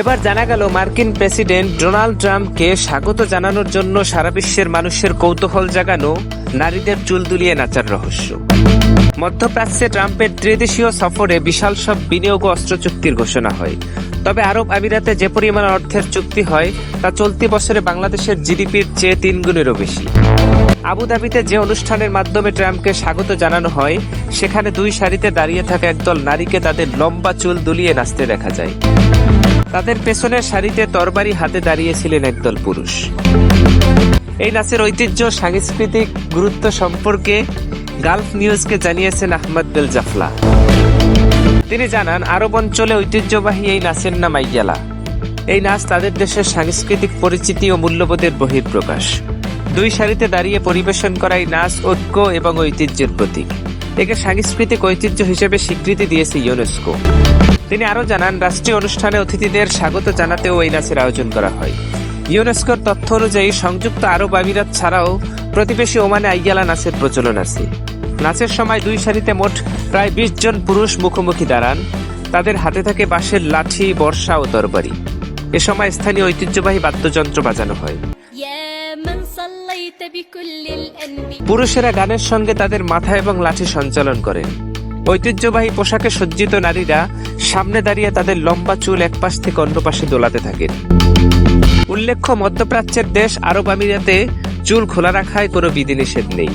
এবার জানা গেল মার্কিন প্রেসিডেন্ট ডোনাল্ড ট্রাম্পকে স্বাগত জানানোর জন্য সারা বিশ্বের মানুষের কৌতূহল জাগানো, নারীদের চুল দুলিয়ে নাচার রহস্য। মধ্যপ্রাচ্যে ট্রাম্পের ত্রিদেশীয় সফরে বিশাল সব বিনিয়োগ অস্ত্র চুক্তির ঘোষণা হয়। তবে আরব আমিরাতে যে পরিমাণ অর্থের চুক্তি হয়, তা চলতি বছরে বাংলাদেশের জিডিপির চেয়ে তিন গুণেরও বেশি। আবুধাবিতে যে অনুষ্ঠানের মাধ্যমে ট্রাম্পকে স্বাগত জানানো হয়, সেখানে দুই সারিতে দাঁড়িয়ে থাকা একদল নারীকে তাদের লম্বা চুল দুলিয়ে নাচতে দেখা যায়। তাদের পেছনের সারিতে তরবারি হাতে দাঁড়িয়েছিলেন একদল পুরুষ। এই নাচের ঐতিহ্য, সাংস্কৃতিক গুরুত্ব সম্পর্কে গালফ নিউজকে জানিয়েছেন আহমদ বেল জাফলা তিনি জানান, আরব অঞ্চলে ঐতিহ্যবাহী এই নাচের নাম আইয়ালা। এই নাচ তাদের দেশের সাংস্কৃতিক পরিচিতি ও মূল্যবোধের বহিঃপ্রকাশ। দুই সারিতে দাঁড়িয়ে পরিবেশন করা এই নাচ ঐক্য এবং ঐতিহ্যের প্রতীক। একে সাংস্কৃতিক ঐতিহ্য হিসেবে স্বীকৃতি দিয়েছে ইউনেস্কো। তিনি আরও জানান, রাষ্ট্রীয় অনুষ্ঠানে অতিথিদের স্বাগত জানাতেও এই নাচের আয়োজন করা হয়। ইউনেস্কোর তথ্য অনুযায়ী, সংযুক্ত আরব আমিরাত ছাড়াও প্রতিবেশী ওমানে আইয়ালা নাচের প্রচলন আছে। নাচের সময় দুই সারিতে মোট প্রায় বিশ জন পুরুষ মুখোমুখি দাঁড়ান। তাদের হাতে থাকে বাঁশের লাঠি বর্ষা ও তরবারি। এ সময় স্থানীয় ঐতিহ্যবাহী বাদ্যযন্ত্র বাজানো হয়। পুরুষেরা গানের সঙ্গে তাদের মাথা এবং লাঠি সঞ্চালন করেন। ঐতিহ্যবাহী পোশাকে সজ্জিত নারীরা সামনে দাঁড়িয়ে তাদের লম্বা চুল এক পাশ থেকে অন্য পাশে দোলাতে থাকেন। উল্লেখ্য মধ্যপ্রাচ্যের দেশ আরব আমিরাতে চুল খোলা রাখায় কোনো বিধিনিষেধ নেই।